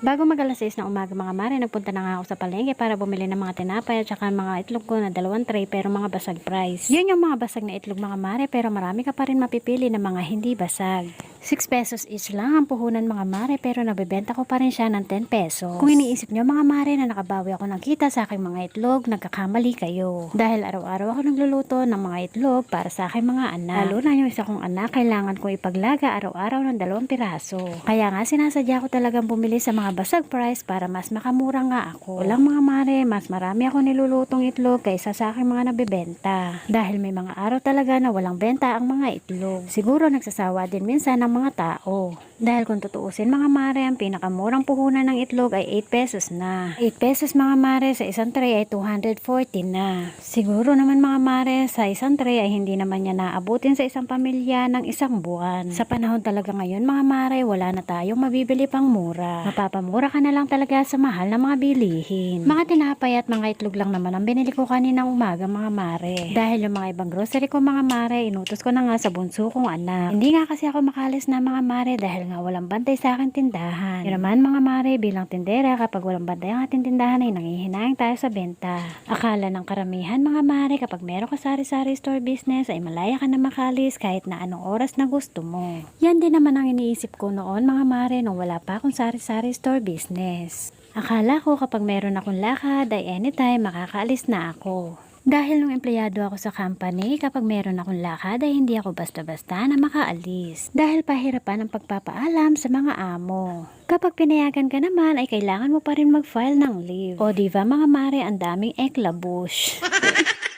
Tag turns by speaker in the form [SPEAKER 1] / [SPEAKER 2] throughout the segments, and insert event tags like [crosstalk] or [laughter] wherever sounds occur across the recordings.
[SPEAKER 1] Bago mag alas 6 ng umaga mga mare, nagpunta na nga ako sa palengke para bumili ng mga tinapay at saka mga itlog ko na dalawang tray pero mga basag price. Yun yung mga basag na itlog mga mare pero marami ka pa rin mapipili ng mga hindi basag. 6 pesos each lang ang puhunan mga mare pero nabebenta ko pa rin siya ng 10 pesos. Kung iniisip nyo mga mare na nakabawi ako ng kita sa aking mga itlog, nagkakamali kayo. Dahil araw-araw ako nagluluto ng mga itlog para sa aking mga anak. Lalo na yung isa kong anak, kailangan ko ipaglaga araw-araw ng dalawang piraso. Kaya nga sinasadya ko talagang bumili sa mga basag price para mas makamura nga ako. Walang mga mare, mas marami ako nilulutong itlog kaysa sa aking mga nabebenta. Dahil may mga araw talaga na walang benta ang mga itlog. Siguro nagsasawa din minsan ng mga tao. Dahil kung tutuusin mga mare, ang pinakamurang puhunan ng itlog ay 8 pesos na. 8 pesos mga mare sa isang tray ay 240 na. Siguro naman mga mare, sa isang tray ay hindi naman niya naabutin sa isang pamilya ng isang buwan. Sa panahon talaga ngayon mga mare, wala na tayong mabibili pang mura. Mapapamura ka na lang talaga sa mahal na mga bilihin. Mga tinapay at mga itlog lang naman ang binili ko kaninang umaga mga mare. Dahil yung mga ibang grocery ko mga mare, inutos ko na nga sa bunso kong anak. Hindi nga kasi ako makalis na mga mare dahil nga walang bantay sa akin tindahan. Yun naman mga mare, bilang tindera, kapag walang bantay ang ating tindahan ay nangihinayang tayo sa benta. Akala ng karamihan mga mare, kapag meron ka sari-sari store business, ay malaya ka na makalis kahit na anong oras na gusto mo. Yan din naman ang iniisip ko noon mga mare nung wala pa akong sari-sari store business. Akala ko kapag meron akong lakad ay anytime makakaalis na ako. Dahil nung empleyado ako sa company, kapag meron akong lakad ay hindi ako basta-basta na makaalis. Dahil pahirapan ang pagpapaalam sa mga amo. Kapag pinayagan ka naman ay kailangan mo pa rin mag-file ng leave. O diba mga mare, ang daming eklabush. [laughs]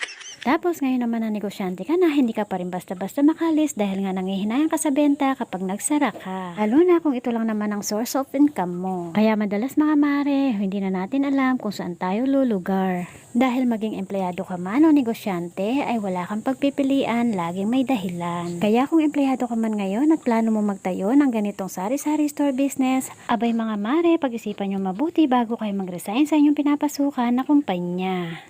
[SPEAKER 1] Tapos ngayon naman na negosyante ka na, hindi ka pa rin basta-basta makalis dahil nga nangihinayang ka sa benta kapag nagsara ka. Lalo na kung ito lang naman ang source of income mo. Kaya madalas mga mare, hindi na natin alam kung saan tayo lulugar. Dahil maging empleyado ka man o negosyante, ay wala kang pagpipilian, laging may dahilan. Kaya kung empleyado ka man ngayon at plano mo magtayo ng ganitong sari-sari store business, abay mga mare, pag-isipan nyo mabuti bago kayo mag-resign sa inyong pinapasukan na kumpanya.